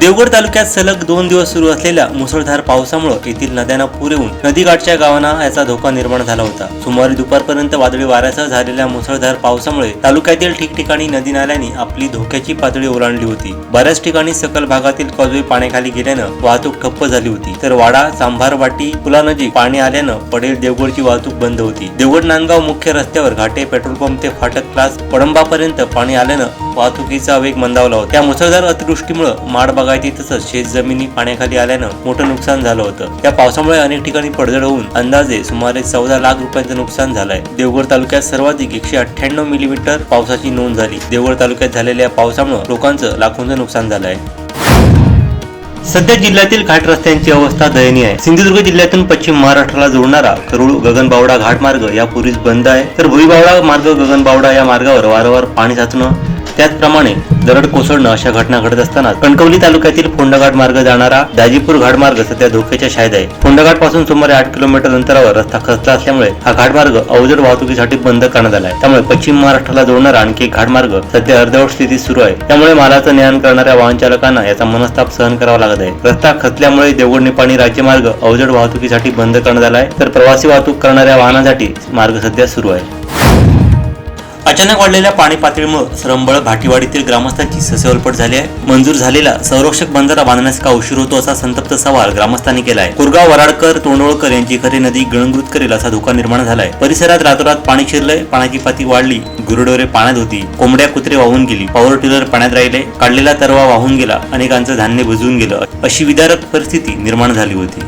देवगड तालुक्यात सलग दोन दिवस सुरू असलेल्या मुसळधार पावसामुळे येथील नद्यांना पूर येऊन नदीकाठच्या गावांना याचा धोका निर्माण झाला होता. सुमारे दुपारपर्यंत वादळी वाऱ्यासह झालेल्या मुसळधार पावसामुळे तालुक्यातील ठिकठिकाणी नदी नाल्यांनी आपली धोक्याची पातळी ओलांडली होती. बऱ्याच ठिकाणी सकल भागातील कॉजवे पाण्याखाली गेल्यानं वाहतूक ठप्प झाली होती. तर वाडा सांभारवाटी पुला पुलानजीक पाणी आल्यानं पडेल देवगडची वाहतूक बंद होती. देवगड नांदगाव मुख्य रस्त्यावर घाटे पेट्रोल पंप ते फाटक क्लास पडंबापर्यंत पाणी आल्यानं वाहतुकीचा वेग मंदावला होता. त्या मुसळधार अतिवृष्टीमुळे माड बागायती तसंच शेत जमिनी पाण्याखाली आल्यानं मोठं नुकसान झालं होतं. त्या पावसामुळे अनेक ठिकाणी पडझड होऊन अंदाजे सुमारे चौदा लाख रुपयांचं नुकसान झालंय. देवगड तालुक्यात सर्वाधिक एकशे अठ्ठ्याण्णव मिलीमीटर पावसाची नोंद झाली. देवगड तालुक्यात झालेल्या पावसामुळे लोकांचं लाखोंचं नुकसान झालंय. सध्या जिल्ह्यातील घाट रस्त्यांची अवस्था दयनीय आहे. सिंधुदुर्ग जिल्ह्यातून पश्चिम महाराष्ट्राला जोडणारा करुळ गगनबावडा घाट मार्ग यापूर्वीच बंद आहे. तर भुईबावडा मार्ग गगनबावडा या मार्गावर वारंवार पाणी साचणं त्याचप्रमाणे दरड कोसळणं अशा घटना घडत असताना कणकवली तालुक्यातील फोंडाघाट मार्ग जाणारा दाजीपूर घाट मार्ग सध्या धोक्याच्या शाळेत आहे. फोंडाघाटपासून सुमारे आठ किलोमीटर अंतरावर रस्ता खचला असल्यामुळे हा घाटमार्ग अवजड वाहतुकीसाठी बंद करण्यात आला आहे. त्यामुळे पश्चिम महाराष्ट्राला जोडणारा आणखी एक घाटमार्ग सध्या अर्धवट स्थितीत सुरू आहे. त्यामुळे मालाचं ज्ञान करणाऱ्या वाहन चालकांना याचा मनस्ताप सहन करावा लागत आहे. रस्ता खचल्यामुळे देवगड निपाणी राज्यमार्ग अवजड वाहतुकीसाठी बंद करण्यात आला आहे. तर प्रवासी वाहतूक करणाऱ्या वाहनांसाठी मार्ग सध्या सुरू आहे. अचानक वाढलेल्या पाणी पातळीमुळे सरंबळ भाटीवाडीतील ग्रामस्थांची ससेवलपट झाली आहे. मंजूर झालेला संरक्षक बंधारा बांधण्यास का उशीर होतो असा संतप्त सवाल ग्रामस्थांनी केला आहे कुरगाव वराडकर तोंडवळकर यांची खरी नदी गळंगृत करेल असा धोका निर्माण झालाय. परिसरात रातोरात पाणी शिरलंय पाण्याची पाती वाढली गुरुडोरे पाण्यात होती कोंबड्या कुत्रे वाहून गेली पॉवर टिलर पाण्यात राहिले काढलेला तरवा वाहून गेला अनेकांचं धान्य भिजवून गेलं. अशी विदारक परिस्थिती निर्माण झाली होती.